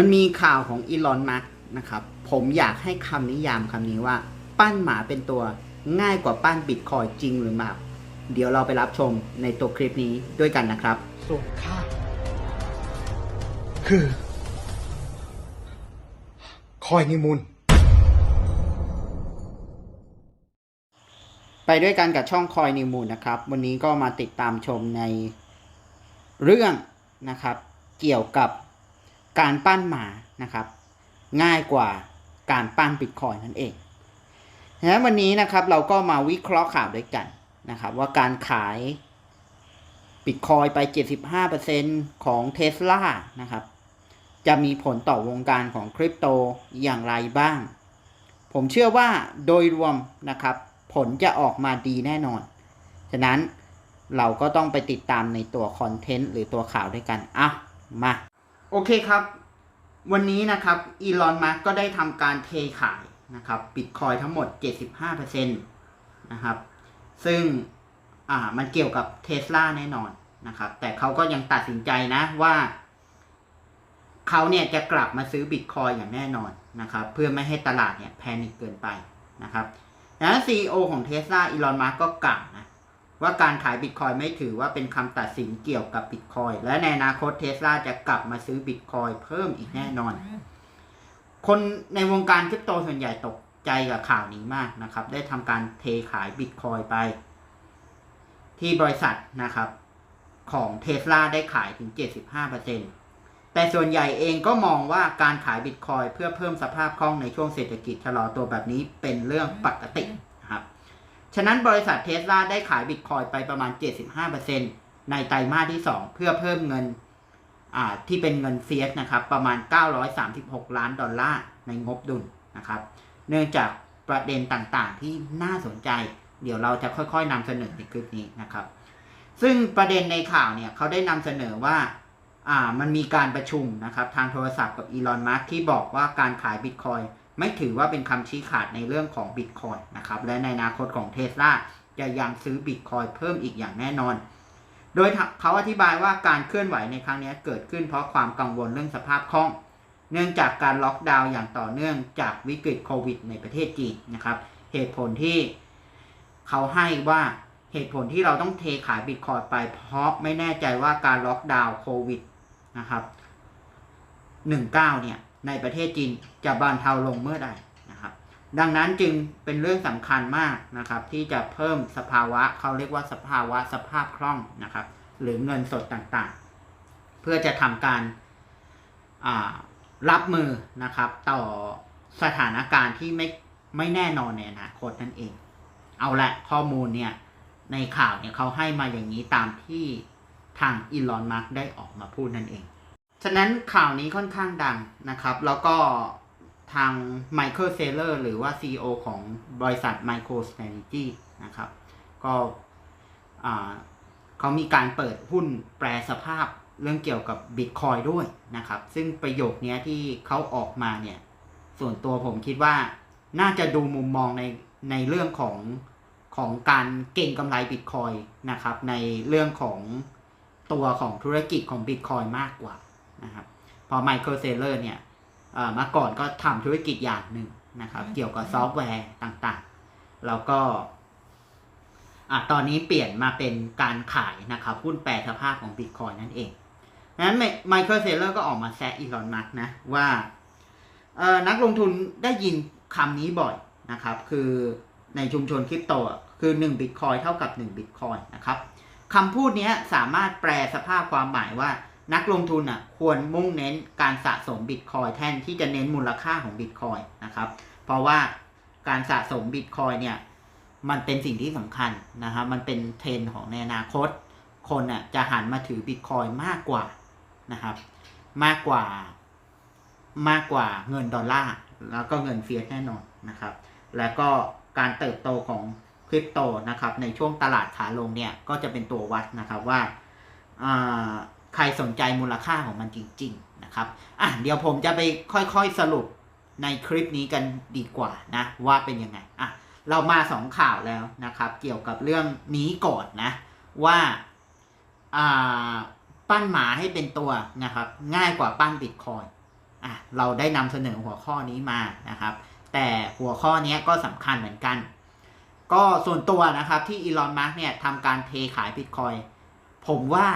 มันมีข่าวของอีลอนมัสนะครับ ผมอยากให้คำนิยามคำนี้ว่า ปั้นหมาเป็นตัวง่ายกว่าปั้นบิตคอยจริงหรือเปล่า เดี๋ยวเราไปรับชมในตัวคลิปนี้ด้วยกันนะครับส่วนข้าคือ คอยนิมูล ไปด้วยกันกับช่องคอยนิวมูลนะครับ วันนี้ก็มาติดตามชมในเรื่องนะครับ เกี่ยวกับ การปั้นหมานะครับ ง่ายกว่าการปั้นบิตคอยนั่นเองดังนั้นวันนี้นะครับเราก็มาวิเคราะห์ข่าวด้วยกันนะครับ ว่าการขายบิตคอยไป 75%ของเท s l a นะครับ จะมีผลต่อวงการของคริปโตอย่างไรบ้าง ผมเชื่อว่าโดยรวมนะครับ ผลจะออกมาดีแน่นอน ฉะนั้นเราก็ต้องไปติดตามในตัวคอนเทนต์หรือตัวข่าวด้วยกันอะมา โอเคครับ วันนี้นะครับอีลอนมัสก็ได้ทำการเทขายนะครับบิตคอยทั้งหมด 75%นะครับ ซึ่งอ่ามันเกี่ยวกับเท s l a แน่นอนนะครับ แต่เขาก็ยังตัดสินใจนะว่าเขาเนี่ยจะกลับมาซื้อบิตคอยอย่างแน่นอนนะครับ เพื่อไม่ให้ตลาดเนี่ยแพนิคเกินไปนะครับดังนั้น CEO ของเท s l a อีลอนมัสก็กล่าวนะ ว่าการขายบิตคอยไม่ถือว่าเป็นคำตัดสินเกี่ยวกับบิตคอยและในอนาคตเท s l a จะกลับมาซื้อบิตคอยเพิ่มอีกแน่นอน คนในวงการคริปโตส่วนใหญ่ตกใจกับข่าวนี้มากนะครับ ได้ทำการเทขายบิตคอยไป ที่บริษัทนะครับ ของเท s l a ได้ขายถึง 75%แต่ส่วนใหญ่เองก็มองว่าการขายบิตคอยเพื่อเพิ่มสภาพคล่องในช่วงเศรษฐกิจชะลอตัวแบบนี้เป็นเรื่องปกติ ฉะนั้นบริษัทเท s l a ได้ขายบิตคอยไปประมาณ 75%ในไตรมาสที่ 2 เพื่อเพิ่มเงินที่เป็นเงินเฟียสนะครับ ประมาณ 936 ล้านดอลลาร์ในงบดุลนะครับ เนื่องจากประเด็นต่างๆ ที่น่าสนใจ เดี๋ยวเราจะค่อยๆนำเสนอในคลิปนี้นะครับ ซึ่งประเด็นในข่าวเนี่ยเขาได้นำเสนอว่าอ่ามันมีการประชุมนะครับ ทางโทรศัพท์กับอีลอนมัสที่บอกว่าการขายบิตคอย ไม่ถือว่าเป็นคำชี้ขาดในเรื่องของบิตคอยนะครับ และในอนาคตของเทสลาจะยังซื้อบิตคอยเพิ่มอีกอย่างแน่นอน โดยเขาอธิบายว่าการเคลื่อนไหวในครั้งนี้เกิดขึ้นเพราะความกังวลเรื่องสภาพคล่อง เนื่องจากการล็อกดาวน์อย่างต่อเนื่องจากวิกฤตโควิด ในประเทศจีนนะครับ เหตุผลที่เขาให้ว่าเหตุผลที่เราต้องเทขายบิตคอยไป เพราะไม่แน่ใจว่าการล็อกดาวน์โควิดนะครับ 19 เนี่ย ในประเทศจีนจะบานเทาลงเมื่อใดนะครับ ดังนั้นจึงเป็นเรื่องสำคัญมากนะครับ ที่จะเพิ่มสภาวะเขาเรียกว่าสภาวะสภาพคล่องนะครับ หรือเงินสดต่างๆ เพื่อจะทำการรับมือนะครับ ต่อสถานการณ์ที่ไม่ไม่แน่นอนในอนาคตนั่นเอง เอาละข้อมูลเนี่ยในข่าวเนี่ยเขาให้มาอย่างนี้ตามที่ทางอีลอนมัสได้ออกมาพูดนั่นเอง ฉะนั้นข่าวนี้ค่อนข้างดังนะครับ แล้วก็ทางไมเคิลเซเลอร์หรือว่า CEO ของบริษัท Micro Strategy นะครับ ก็เขามีการเปิดหุ้นแปรสภาพเรื่องเกี่ยวกับ Bitcoin ด้วยนะครับ ซึ่งประโยคนี้ที่เขาออกมาเนี่ย ส่วนตัวผมคิดว่าน่าจะดูมุมมองในในเรื่องของของการเก่งกำไรบิตคอยนะครับ ในเรื่องของตัวของธุรกิจของบิตคอยมากกว่า นะครับเพอไมเคิลเซเลอร์เนี่ยเอ่อมาก่อนก็ทำธุรกิจอย่างหนึ่งนะครับ เกี่ยวกับซอฟต์แวร์ต่างๆ แล้วก็อะตอนนี้เปลี่ยนมาเป็นการขายนะครับหุ้นแปรสภาพของบิตคอยนั่นเองดังนั้นไมเคิลเซเลอร์ก็ออกมาแซะอีลอนมัสนะว่าเอ่อนักลงทุนได้ยินคำนี้บ่อยนะครับ คือในชุมชนคริปโตอะคือ1บิตคอยเท่ากับ1บิตคอยนะครับคำพูดเนี้ยสามารถแปลสภาพความหมายว่า นักลงทุนอะควรมุ่งเน้นการสะสมบิตคอยแทนที่จะเน้นมูลค่าของบิตคอยนะครับ เพราะว่าการสะสมบิตคอยเนี่ยมันเป็นสิ่งที่สำคัญนะครับมันเป็นเทรนของในอนาคต คนอะจะหันมาถือบิตคอยมากกว่านะครับ มากกว่ามากกว่าเงินดอลลาร์แล้วก็เงินเฟียสแน่นอนนะครับ แล้วก็การเติบโตของคริปโตนะครับในช่วงตลาดขาลงเนี่ยก็จะเป็นตัววัดนะครับว่าอ่า ใครสนใจมูลค่าของมันจริง ๆ นะครับ อะเดี๋ยวผมจะไปค่อยๆสรุปในคลิปนี้กันดีกว่านะว่าเป็นยังไง อะเรามาสองข่าวแล้วนะครับ เกี่ยวกับเรื่องนี้ก่อนนะ ว่าอ่าปั้นหมาให้เป็นตัวนะครับ ง่ายกว่าปั้นบิตคอยอะเราได้นำเสนอหัวข้อนี้มานะครับ แต่หัวข้อนี้ก็สำคัญเหมือนกัน ก็ส่วนตัวนะครับที่อีลอนมาร์กเนี่ยทำการเทขายบิตคอยผมว่า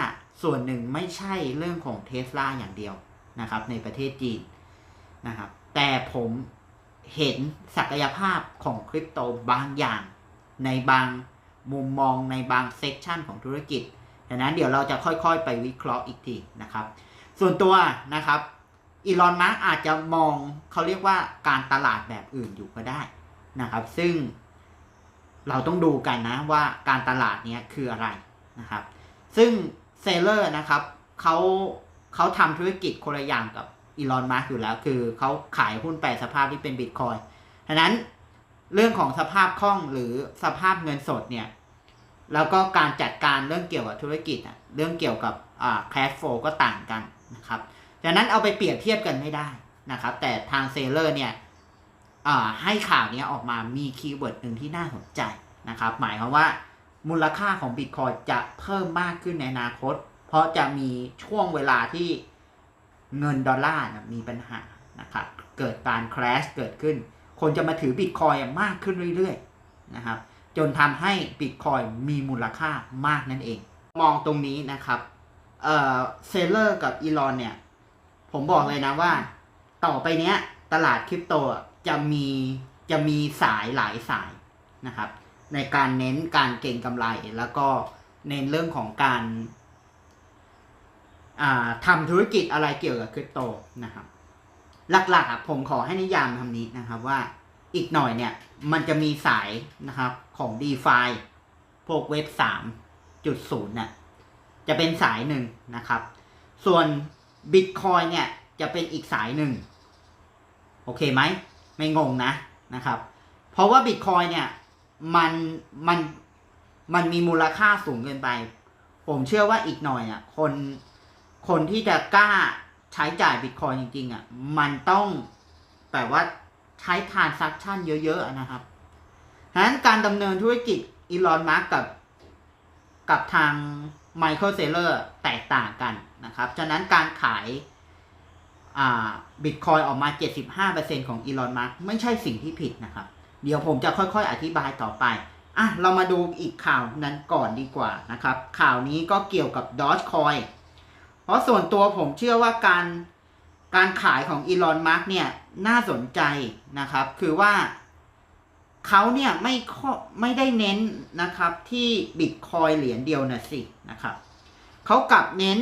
ส่วนหนึ่งไม่ใช่เรื่องของเทสลาอย่างเดียวนะครับ ในประเทศจีนนะครับ แต่ผมเห็นศักยภาพของคริปโตบางอย่าง ในบางมุมมองในบางเซกชันของธุรกิจดังนั้นเดี๋ยวเราจะค่อยๆ ไปวิเคราะห์อีกทีนะครับ ส่วนตัวนะครับอีลอนมาร์กอาจจะมองเขาเรียกว่าการตลาดแบบอื่นอยู่ก็ได้นะครับ ซึ่งเราต้องดูกันนะว่าการตลาดเนี้ยคืออะไรนะครับ ซึ่ง เซเลอร์นะครับเขาเขาทำธุรกิจคนละอย่างกับอีลอนมาร์กอยู่แล้ว คือเขาขายหุ้นแปรสภาพที่เป็นบิตคอยดังนั้นเรื่องของสภาพคล่องหรือสภาพเงินสดเนี่ยแล้วก็การจัดการเรื่องเกี่ยวกับธุรกิจอะเรื่องเกี่ยวกับอ่า cash flow ก็ต่างกันนะครับดังนั้นเอาไปเปรียบเทียบกันไม่ได้นะครับ แต่ทางเซเลอร์เนี่ยอ่าให้ข่าวนี้ออกมามีคีย์เวิร์ดหนึ่งที่น่าสนใจนะครับ หมายความว่า มูลค่าของบิตคอยจะเพิ่มมากขึ้นในอนาคต เพราะจะมีช่วงเวลาที่เงินดอลลาร์มีปัญหานะครับเกิดการ crash เกิดขึ้น คนจะมาถือบิตคอยมากขึ้นเรื่อยๆนะครับจนทำให้บิตคอยมีมูลค่ามากนั่นเอง มองตรงนี้นะครับเอ่อเซเลอร์กับอีลอนเนี่ย ผมบอกเลยนะว่า ต่อไปเนี้ยตลาดคริปโตจะมีจะมีสายหลายสายนะครับ ในการเน้นการเก็งกำไร แล้วก็เน้นเรื่องของการาทำธุรกิจอะไรเกี่ยวกับคริปโตนะครับ หลักๆผมขอให้นิยามคำนี้นะครับว่าอีกหน่อยเนี่ย มันจะมีสายนะครับของ d e f i พวกเว็บ3.0น่ะจะเป็นสายหนึ่งนะครับ ส่วน Bitcoin เนี่ยจะเป็นอีกสายหนึ่ง โอเคไหม ไม่งงนะนะครับ เพราะว่า Bitcoin เนี่ย มันมันมันมีมูลค่าสูงเกินไป ผมเชื่อว่าอีกหน่อยอะ คนคนที่จะกล้าใช้จ่าย Bitcoin จริง ๆอะมันต้องแบบว่าใช้ทานซักชันเยอะๆนะครับฉะนั้นการดำเนินธุรกิจอีลอนมาร์กกับ กับทางไมเคิลเซเลอร์แตกต่างกันนะครับ ฉะนั้นการขายบิตคอยออกมา 75%ของอีลอนมาร์กไม่ใช่สิ่งที่ผิดนะครับ เดี๋ยวผมจะค่อยๆ อธิบายต่อไปอะเรามาดูอีกข่าวนั้นก่อนดีกว่านะครับ ข่าวนี้ก็เกี่ยวกับ Dogecoin เพราะส่วนตัวผมเชื่อว่าการการขายของอีลอนมาร์กเนี่ยน่าสนใจนะครับ คือว่าเขาเนี่ยไม่ข้อไม่ได้เน้นนะครับที่บิตคอยเหรียญเดียวนะสินะครับเขากลับเน้น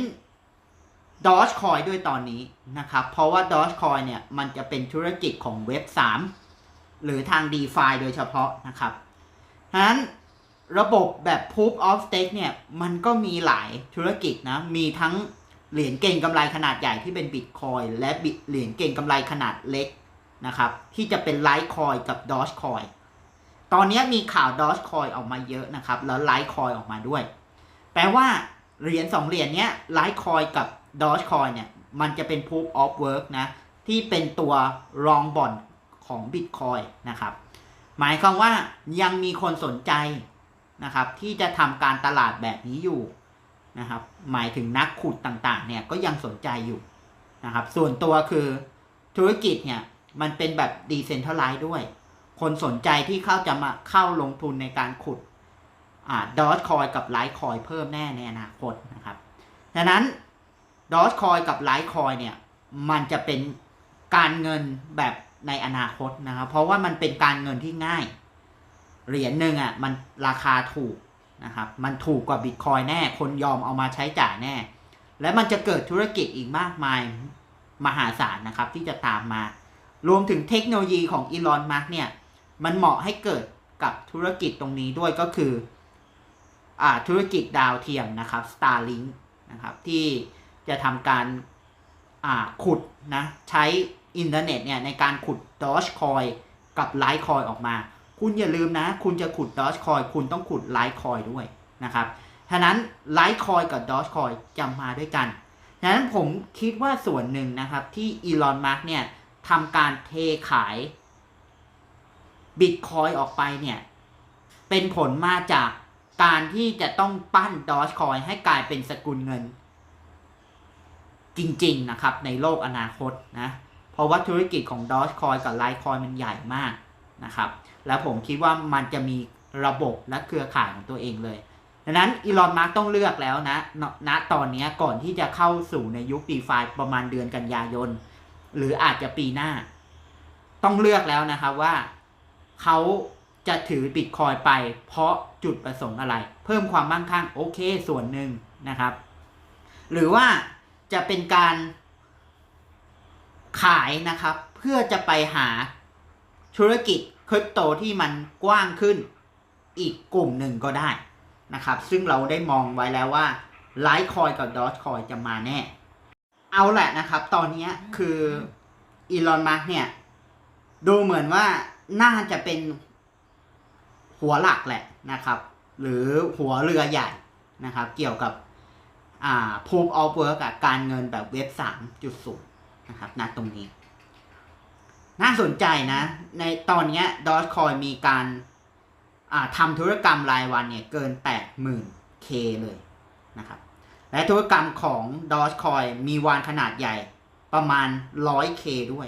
ดอ g คอยด้วยตอนนี้นะครับ เพราะว่าดอ g คอยเนี่ยมันจะเป็นธุรกิจของเว็บ3 หรือทาง d e f i โดยเฉพาะนะครับฉะนั้นระบบแบบ Proof of Stake เนี่ย มันก็มีหลายธุรกิจนะ มีทั้งเหรียญเก่งกำไรขนาดใหญ่ที่เป็นบิตคอยและเหรียญเก่งกำไรขนาดเล็กนะครับ ที่จะเป็นไลท์คอยกับดอ g คอยตอนนี้มีข่าวดอ g คอยออกมาเยอะนะครับ แล้วไลท์คอยออกมาด้วย แปลว่าเหรียญสองเหรียญเนี้ยไลท์คอยกับดอ g คอยเนี่ย มันจะเป็น proof of work นะ ที่เป็นตัวรองบอน ของ Bitcoin นะครับ หมายความว่ายังมีคนสนใจนะครับที่จะทำการตลาดแบบนี้อยู่นะครับ หมายถึงนักขุดต่างๆเนี่ยก็ยังสนใจอยู่นะครับ ส่วนตัวคือธุรกิจเนี่ยมันเป็นแบบ decentralized ด้วย คนสนใจที่เข้าจะมาเข้าลงทุนในการขุดอ่าดอทคอยกับไลท์คอยเพิ่มแน่ในอนาคตนะครับดังนั้นดอทคอยกับไลท์คอยเนี่ยมันจะเป็นการเงินแบบ ในอนาคตนะครับ เพราะว่ามันเป็นการเงินที่ง่าย เหรียญหนึ่งอะมันราคาถูกนะครับ มันถูกกว่าบิตคอยแน่ คนยอมเอามาใช้จ่ายแน่ และมันจะเกิดธุรกิจอีกมากมายมหาศาลนะครับ ที่จะตามมา รวมถึงเทคโนโลยีของอีลอนมาร์กเนี่ย มันเหมาะให้เกิดกับธุรกิจตรงนี้ด้วยก็คืออ่าธุรกิจดาวเทียมนะครับ Starlink นะครับที่จะทำการอ่าขุดนะใช้ อินเทอร์เน็ตเนี่ยในการขุด Dogecoin กับ Litecoin ออกมา คุณอย่าลืมนะ คุณจะขุด Dogecoin คุณต้องขุด Litecoin ด้วยนะครับฉะนั้น Litecoin กับ Dogecoin จะมาด้วยกันฉะนั้นผมคิดว่าส่วนหนึ่งนะครับที่อีลอนมาร์กเนี่ยทำการเทขายบิตคอยออกไปเนี่ยเป็นผลมาจากการที่จะต้องปั้นดอ g คอยให้กลายเป็นสกุลเงิน จริงๆนะครับในโลกอนาคตนะ เพราะว่าธุรกิจของ Dogecoin กับ Litecoin มันใหญ่มากนะครับแล้วผมคิดว่ามันจะมีระบบและเครือข่ายของตัวเองเลยดังนั้นอีลอนมาร์กต้องเลือกแล้วนะณตอนนี้ก่อนที่จะเข้าสู่ในยุค d e f i ประมาณเดือนกันยายน หรืออาจจะปีหน้า ต้องเลือกแล้วนะครับว่าเขาจะถือบิตคอยไป เพราะจุดประสงค์อะไร เพิ่มความมั่งคั่งโอเคส่วนหนึ่งนะครับ หรือว่าจะเป็นการายนะครับ เพื่อจะไปหาธุรกิจคริปโตที่มันกว้างขึ้นอีกกลุ่มหนึ่งก็ได้นะครับ ซึ่งเราได้มองไว้แล้วว่าไลท์คอยกับดอ g คอยจะมาแน่ เอาแหละนะครับ ตอนนี้คืออีลอนมาร์กเนี่ย ดูเหมือนว่าน่าจะเป็นหัวหลักแหละนะครับ หรือหัวเรือใหญ่นะครับ เกี่ยวกับ อ่า proof of work กับการเงินแบบเว็บ 3.0 นะครับณตรงนี้ น่าสนใจนะ ในตอนนี้ดอ g คอยมีการทำธุรกรรมรายวันเนี่ยเกิน 80,000 k เลยนะครับ และธุรกรรมของ Dogecoin มีวานขนาดใหญ่ประมาณ 100k ด้วย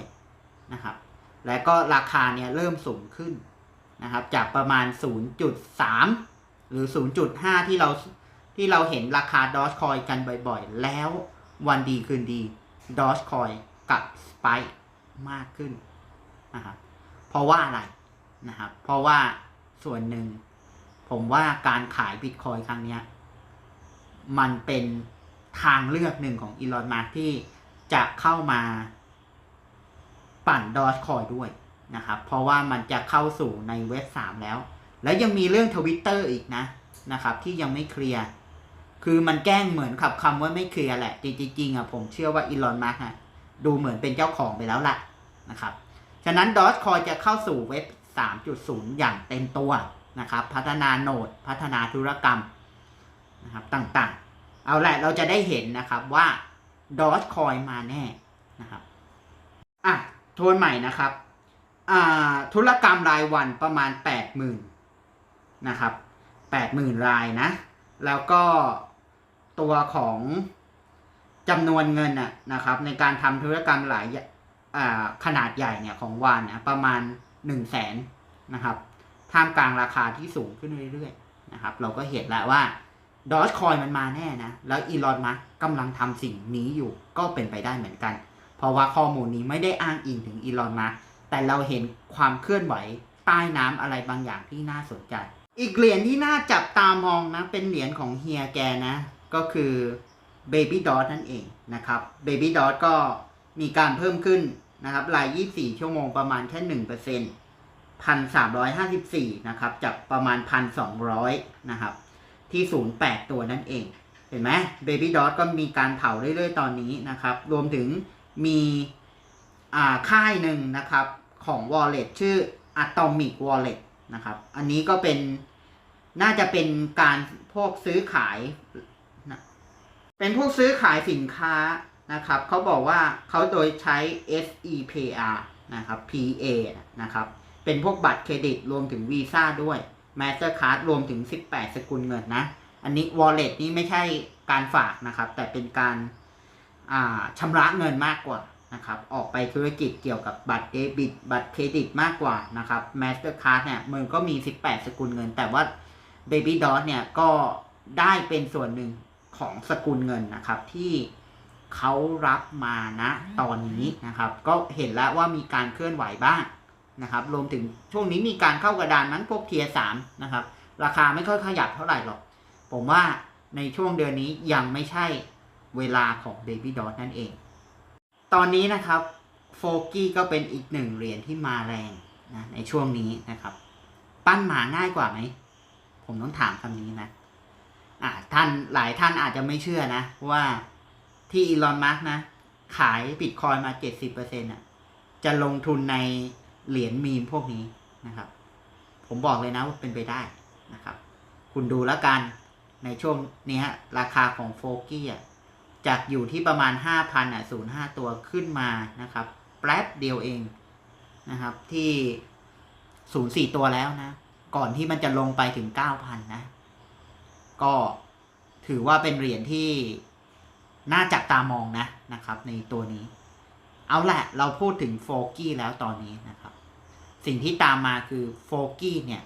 นะครับ และก็ราคาเนี่ยเริ่มสูงขึ้นนะครับ จากประมาณ 0.3 หรือ 0.5 ที่เราที่เราเห็นราคา Dogecoin กันบ่อยๆ แล้ววันดีคืนดี Dogecoin กับ Spike มากขึ้นนะครับเพราะว่าอะไรนะครับเพราะว่าส่วนหนึ่ง ผมว่าการขายบิตคอยครั้งนี้มันเป็นทางเลือกหนึ่งของอีลอนมาร์ที่จะเข้ามาปั่นดอ g คอยด้วยนะครับเพราะว่ามันจะเข้าสู่ในเว็บ3แล้ว แล้วยังมีเรื่องทวิตเตอร์อีกนะนะครับ ที่ยังไม่เคลียร์คือมันแกล้งเหมือนขับคำว่าไม่เคลียร์แหละ จริงๆอะผมเชื่อว่าอีลอนมาร์กอะ ดูเหมือนเป็นเจ้าของไปแล้วล่ะนะครับ ฉะนั้นดอ g คอยจะเข้าสู่เว็บ 3.0 อย่างเต็มตัวนะครับ พัฒนาโนด พัฒนาธุรกรรมนะครับต่างๆ เอาแหละเราจะได้เห็นนะครับว่าดอ g คอยมาแน่นะครับอะทวนใหม่นะครับธุรกรรมรายวันประมาณ 80,000นะครับ 80,000 รายนะ แล้วก็ตัวของ จำนวนเงินน่ะนะครับ ในการทำธุรกรรมหลายขนาดใหญ่เนี่ยของวานประมาณ1 0 0 0 0แสนนะครับท่ามกลางราคาที่สูงขึ้นเรื่อยๆนะครับ เราก็เห็นแล้วว่าดอ g คอยมันมาแน่นะ แล้วอีลอนมัสกำลังทำสิ่งนี้อยู่ก็เป็นไปได้เหมือนกัน เพราะว่าข้อมูลนี้ไม่ได้อ้างอิงถึงอีลอนมัสแต่เราเห็นความเคลื่อนไหวใต้น้ำอะไรบางอย่างที่น่าสนใจ อีกเหรียญที่น่าจับตามองนะ เป็นเหรียญของเฮียแกนะ ก็คือ Baby d o t นั่นเองนะครับ Baby d o t ก็มีการเพิ่มขึ้นนะครับราย 24 ชั่วโมงประมาณแค่1% 1,354นะครับจากประมาณ1,200นะครับ ที่08ตัวนั่นเอง เห็นไหม Baby Dot ก็มีการเผาเรื่อยๆ ตอนนี้นะครับ รวมถึงมีอ่าค่ายหนึ่งนะครับของ Wallet ชื่อ Atomic Wallet นะครับ อันนี้ก็เป็นน่าจะเป็นการพวกซื้อขาย เป็นพวกซื้อขายสินค้านะครับเขาบอกว่าเขาโดยใช้ SEPR นะครับ PA นะครับ เป็นพวกบัตรเครดิตรวมถึงวีซ่าด้วย Mastercard รวมถึง 18 สกุลเงินนะ อันนี้ Wallet นี่ไม่ใช่การฝากนะครับ แต่เป็นการาชำระเงินมากกว่านะครับ ออกไปธุรกิจเกี่ยวกับบัตรเดบิต บัตรเครดิตมากกว่านะครับ Mastercard เนี่ยมันก็มี 18 สกุลเงิน แต่ว่า Baby Dot เนี่ยก็ได้เป็นส่วนหนึ่ง ของสกุลเงินนะครับที่เขารับมานะตอนนี้นะครับ ก็เห็นแล้วว่ามีการเคลื่อนไหวบ้างนะครับ รวมถึงช่วงนี้มีการเข้ากระดานนั้นพวกเทียสามนะครับ ราคาไม่ค่อยขยับเท่าไหร่หรอก ผมว่าในช่วงเดือนนี้ยังไม่ใช่เวลาของ Baby Dot นั่นเอง ตอนนี้นะครับโฟกี้ก็เป็นอีกหนึ่งเหรียญที่มาแรงนะในช่วงนี้นะครับ ปั้นหมาง่ายกว่าไหม ผมต้องถามคำนี้นะ อ่าท่านหลายท่านอาจจะไม่เชื่อนะ ว่าที่อีลอนมัสนะ ขายบิตคอยมาเจ็ดสิบเปอร์เซ็นต์อะจะลงทุนในเหรียญมีมพวกนี้นะครับ ผมบอกเลยนะว่าเป็นไปได้นะครับ คุณดูแล้วกันในช่วงนี้ราคาของโฟกี้อะจากอยู่ที่ประมาณ 5,000อะ05ตัวขึ้นมานะครับ แป๊บเดียวเองนะครับที่04ตัวแล้วนะ ก่อนที่มันจะลงไปถึง 9,000 นะ ก็ถือว่าเป็นเหรียญที่น่าจับตามองนะนะครับ ในตัวนี้ เอาละเราพูดถึงโฟกี้แล้วตอนนี้นะครับ สิ่งที่ตามมาคือโฟกี้เนี่ย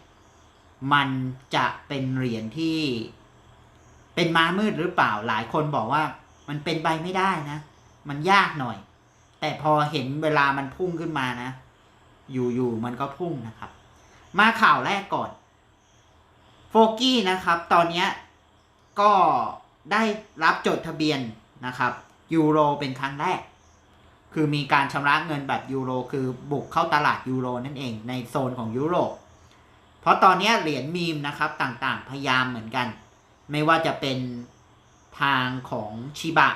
มันจะเป็นเหรียญที่เป็นม้ามืดหรือเปล่าหลายคนบอกว่ามันเป็นไปไม่ได้นะ มันยากหน่อย แต่พอเห็นเวลามันพุ่งขึ้นมานะ อยู่ๆมันก็พุ่งนะครับ มาข่าวแรกก่อน โฟกี้นะครับ ตอนนี้ก็ได้รับจดทะเบียนนะครับยูโรเป็นครั้งแรก คือมีการชำระเงินแบบยูโรคือบุกเข้าตลาดยูโรนั่นเองในโซนของยุโรป เพราะตอนนี้เหรียญมีมนะครับต่างๆ พยายามเหมือนกัน ไม่ว่าจะเป็นทางของชิบะ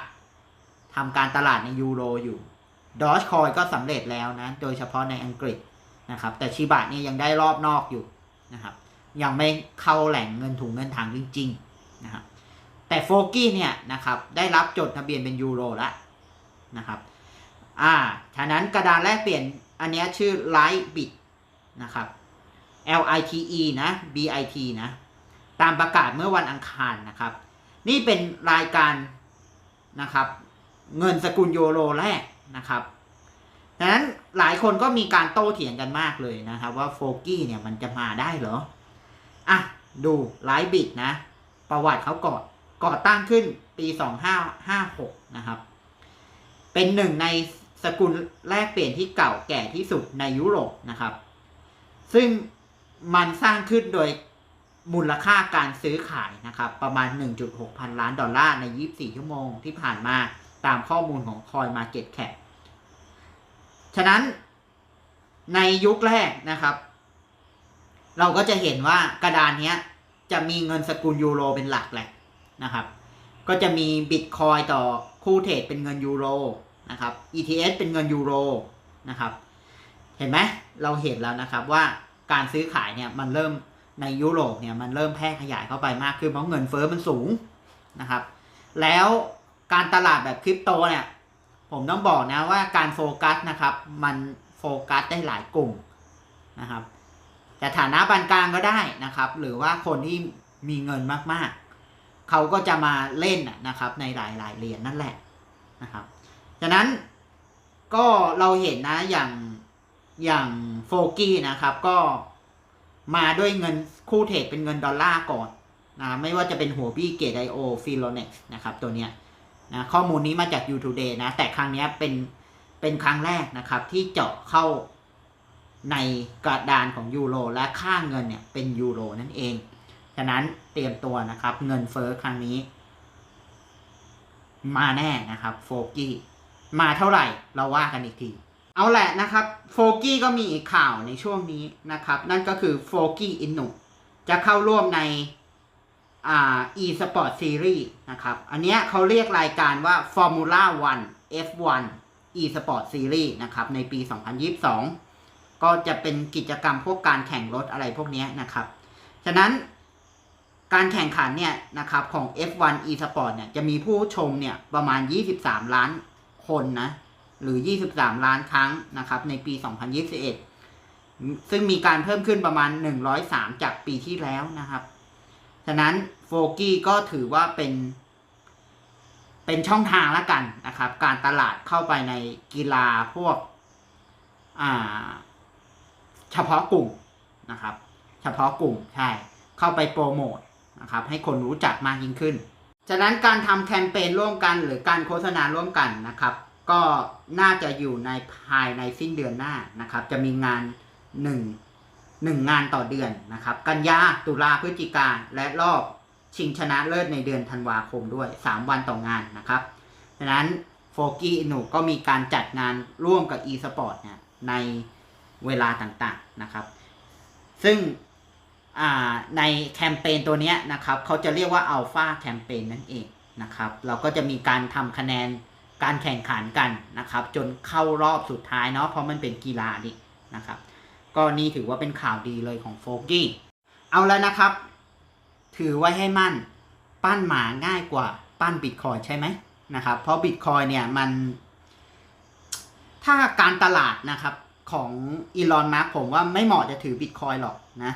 ทำการตลาดในยูโรอยู่ดอ g คอยก็สำเร็จแล้วนะ โดยเฉพาะในอังกฤษนะครับ แต่ชิบะนี่ยังได้รอบนอกอยู่นะครับ ยังไม่เข้าแหล่งเงินถุงเงินถังจริงๆนะครับแต่โฟกี้เนี่ยนะครับได้รับจดทะเบียนเป็นยูโรแล้วนะครับอ่าฉะนั้นกระดานแลกเปลี่ยนอันนี้ชื่อ Light Bit นะครับ L I T E นะ B I T นะตามประกาศเมื่อวันอังคารนะครับ นี่เป็นรายการนะครับเงินสกุลยูโรแรกนะครับฉะนั้นหลายคนก็มีการโต้เถียงกันมากเลยนะครับ ว่าโฟกี้เนี่ยมันจะมาได้เหรอ อะดูไลฟ์บิดนะ ประวัติเขาก่อก่อตั้งขึ้นปี 2556 นะครับ เป็นหนึ่งในสกุลแลกเปลี่ยนที่เก่าแก่ที่สุดในยุโรปนะครับ ซึ่งมันสร้างขึ้นโดยมูลค่าการซื้อขายนะครับ ประมาณ 1.6 พันล้านดอลลาร์ใน 24 ชั่วโมงที่ผ่านมาตามข้อมูลของ Coin Market Cap ฉะนั้นในยุคแรกนะครับ เราก็จะเห็นว่ากระดานนี้จะมีเงินสกุลยูโรเป็นหลักแหละนะครับ ก็จะมีบิตคอยต่อคู่เทรดเป็นเงินยูโรนะครับ ETS เป็นเงินยูโรนะครับ เห็นไหมเราเห็นแล้วนะครับว่าการซื้อขายเนี่ยมันเริ่มในยุโรปเนี่ยมันเริ่มแพร่ขยายเข้าไปมากขึ้นเพราะเงินเฟ้อมันสูงนะครับ แล้วการตลาดแบบคริปโตเนี่ยผมต้องบอกนะว่าการโฟกัสนะครับ มันโฟกัสได้หลายกลุ่มนะครับ แต่ฐานะปานกลางก็ได้นะครับ หรือว่าคนที่มีเงินมากๆ เขาก็จะมาเล่นนะครับ ในหลายๆเหรียญนั่นแหละนะครับฉะนั้นก็เราเห็นนะอย่างอย่างโฟกี้นะครับ ก็มาด้วยเงินคู่เทรดเป็นเงินดอลลาร์ก่อนนะไม่ว่าจะเป็นหัวบี้เกตไอโอฟิโลเน็กนะครับ ตัวเนี้ยนะข้อมูลนี้มาจาก u t o d a y นะ แต่ครั้งเนี้ยเป็นเป็นครั้งแรกนะครับที่เจาะเข้า ในกระดานของยูโรและค่าเงินเนี่ยเป็นยูโรนั่นเอง ฉะนั้นเตรียมตัวนะครับ เงินเฟ้อครั้งนี้ มาแน่นะครับโฟกี้มาเท่าไหร่เราว่ากันอีกทีเอาแหละนะครับโฟกี้ก็มีอีกข่าวในช่วงนี้นะครับ นั่นก็คือโฟกี้อินนุจะเข้าร่วมในอ่า e-sport series นะครับ อันนี้เขาเรียกรายการว่า Formula 1 F1 e-sport series นะครับ ในปี 2022 ก็จะเป็นกิจกรรมพวกการแข่งรถอะไรพวกนี้นะครับ ฉะนั้นการแข่งขันเนี่ยนะครับของ F1 e-sport เนี่ยจะมีผู้ชมเนี่ยประมาณ 23 ล้านคนนะหรือ 23 ล้านครั้งนะครับในปี 2021 ซึ่งมีการเพิ่มขึ้นประมาณ 103 จากปีที่แล้วนะครับ ฉะนั้นโฟกี้ก็ถือว่าเป็นเป็นช่องทางละกันนะครับ การตลาดเข้าไปในกีฬาพวกอ่า เฉพาะกลุ่มนะครับ เฉพาะกลุ่มใช่เข้าไปโปรโมทนะครับให้คนรู้จักมากยิ่งขึ้น ฉะนั้นการทำแคมเปญร่วมกันหรือการโฆษณาร่วมกันนะครับ ก็น่าจะอยู่ในภายในสิ้นเดือนหน้านะครับ จะมีงานหนึ่งหนึ่งงานต่อเดือนนะครับ กันยาตุลาพฤศจิกาและรอบชิงชนะเลิศในเดือนธันวาคมด้วย 3 วันต่องานนะครับฉะนั้นโฟกี้อินุก็มีการจัดงานร่วมกับ e-sport เนี่ยใน เวลาต่างๆนะครับ ซึ่งในแคมเปญตัวนี้นะครับเขาจะเรียกว่าอัลฟาแคมเปญนั่นเองนะครับ เราก็จะมีการทำคะแนนการแข่งขันกันนะครับ จนเข้ารอบสุดท้ายเนาะเพราะมันเป็นกีฬานี่นะครับ ก็นี่ถือว่าเป็นข่าวดีเลยของโฟกี้เอาแล้วนะครับ ถือไว้ให้มั่นปั้นหมาง่ายกว่าปั้นบิตคอยใช่ไหมนะครับ เพราะบิตคอยเนี่ยมัน ถ้าการตลาดนะครับ ของอีลอนมาร์กผมว่าไม่เหมาะจะถือบิตคอยหรอกนะ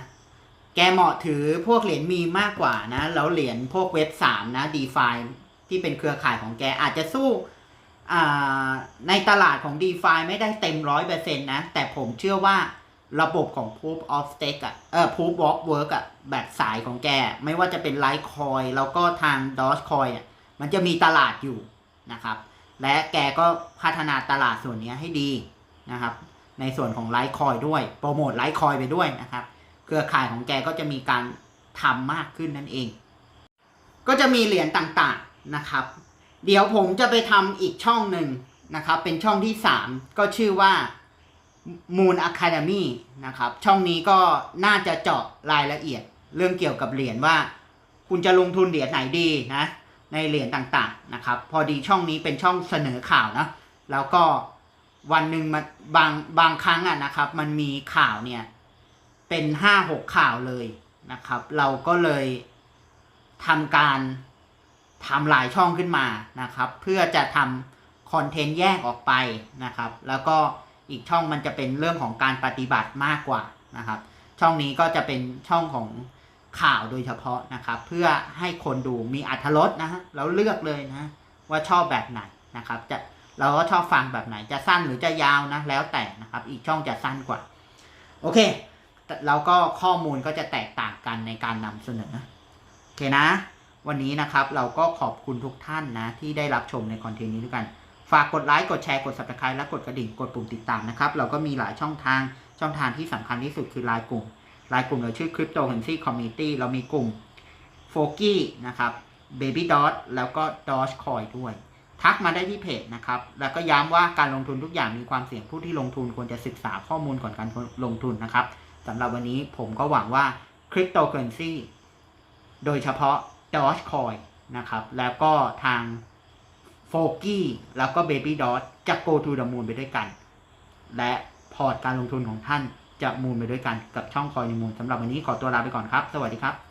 แกเหมาะถือพวกเหรียญมีมากกว่านะ แล้วเหรียญพวกเว็บสามนะดีฟาที่เป็นเครือข่ายของแกอาจจะสู้ในตลาดของ d e f i ไม่ได้เต็มร้อยเปอร์เซ็นต์นะ แต่ผมเชื่อว่าระบบของ Proof of Stake อะเออ Proof of Work อะแบบสายของแก ไม่ว่าจะเป็น Litecoin แล้วก็ทาง Dogecoin อะมันจะมีตลาดอยู่นะครับ และแกก็พัฒนาตลาดส่วนนี้ให้ดีนะครับ ในส่วนของ Litecoin ด้วย โปรโมท Litecoin ไปด้วยนะครับ เครือข่ายของแกก็จะมีการทำมากขึ้นนั่นเอง ก็จะมีเหรียญต่างๆนะครับ เดี๋ยวผมจะไปทำอีกช่องหนึ่งนะครับ เป็นช่องที่ 3 ก็ชื่อว่า Moon Academy นะครับ ช่องนี้ก็น่าจะเจาะรายละเอียดเรื่องเกี่ยวกับเหรียญว่า คุณจะลงทุนเหรียญไหนดีนะในเหรียญต่างๆนะครับ พอดีช่องนี้เป็นช่องเสนอข่าวนะแล้วก็ วันหนึ่งมันบางบางครั้งอะนะครับ มันมีข่าวเนี่ย เป็นห้าหกข่าวเลยนะครับ เราก็เลยทำการทำหลายช่องขึ้นมานะครับ เพื่อจะทำคอนเทนต์แยกออกไปนะครับ แล้วก็อีกช่องมันจะเป็นเรื่องของการปฏิบัติมากกว่านะครับ ช่องนี้ก็จะเป็นช่องของข่าวโดยเฉพาะนะครับ เพื่อให้คนดูมีอัธรสนะฮะแล้วเลือกเลยนะ ว่าชอบแบบไหนนะครับ จะ เราก็ชอบฟังแบบไหนจะสั้นหรือจะยาวนะแล้วแต่นะครับ อีกช่องจะสั้นกว่า โอเคแล้วก็ข้อมูลก็จะแตกต่างกันในการนำเสนอโอเคนะ วันนี้นะครับเราก็ขอบคุณทุกท่านนะ ที่ได้รับชมในคอนเทนต์นี้ด้วยกัน ฝากกดไลค์กดแชร์กด subscribe และกดกระดิ่งกดปุ่มติดตามนะครับ เราก็มีหลายช่องทางช่องทางที่สำคัญที่สุดคือไลน์กลุ่มไลน์กลุ่มเราชื่อ Cryptocurrency Community เรามีกลุ่ม f o k i นะครับ Baby Dot แล้วก็ Dogecoin ด้วย ทักมาได้ที่เพจนะครับ แล้วก็ย้ำว่าการลงทุนทุกอย่างมีความเสี่ยงผู้ที่ลงทุนควรจะศึกษาข้อมูลก่อนการลงทุนนะครับสำหรับวันนี้ผมก็หวังว่า Cryptocurrency โดยเฉพาะ Dogecoin นะครับ แล้วก็ทางโฟกี้แล้วก็ Baby Dot จะ go to the moon ไปด้วยกัน และพอร์ตการลงทุนของท่านจะมูนไปด้วยกันกับช่องคอยมูลสำหรับวันนี้ขอตัวลาไปก่อนครับ สวัสดีครับ